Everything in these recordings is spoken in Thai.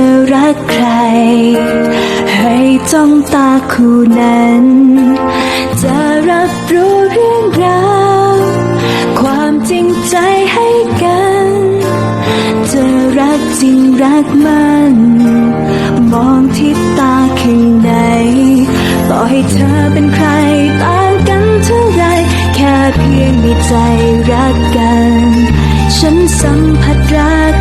ะรักใคร ให้จ้องตาคู่นั้น จะรับรู้เรื่องราวความจริงใจให้กัน จะรักจริงรักมัน มองที่ตาข้างในต่อให้เธอเป็นใครต่างกันเท่าไร แค่เพียงมีใจรักกัน ฉันสัมผัสรัก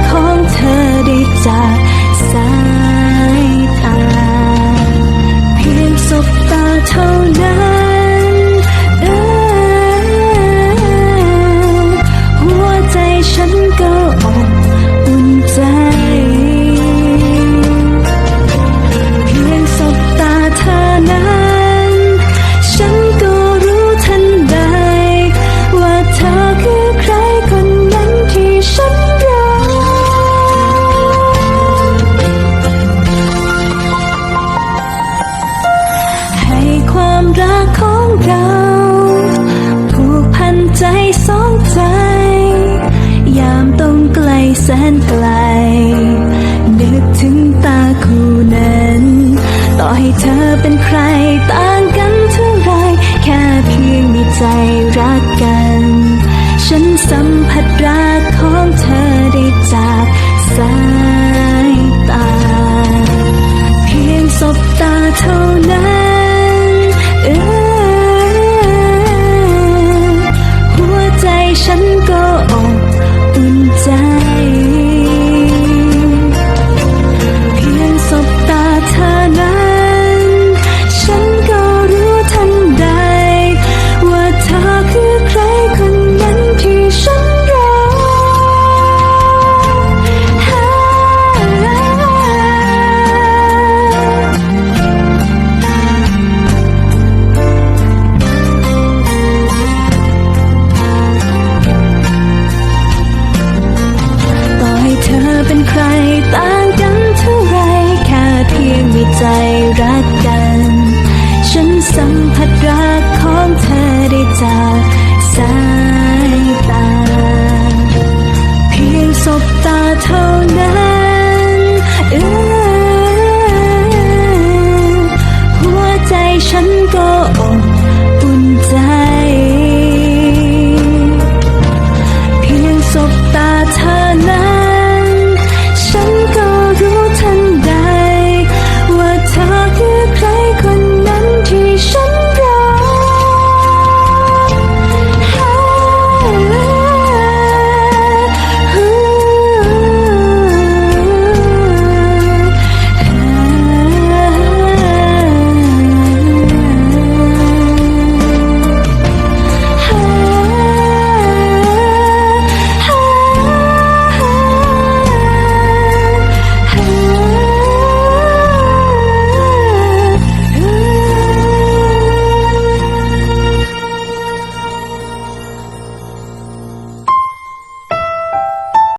แสนไกล นึกถึงตาคู่นั้น ต่อให้เธอเป็นใครต่า ใครต่างกันเท่าไรแค่เพียงมีใจรักกัน ฉันสัมผัสรักของเธอได้จาก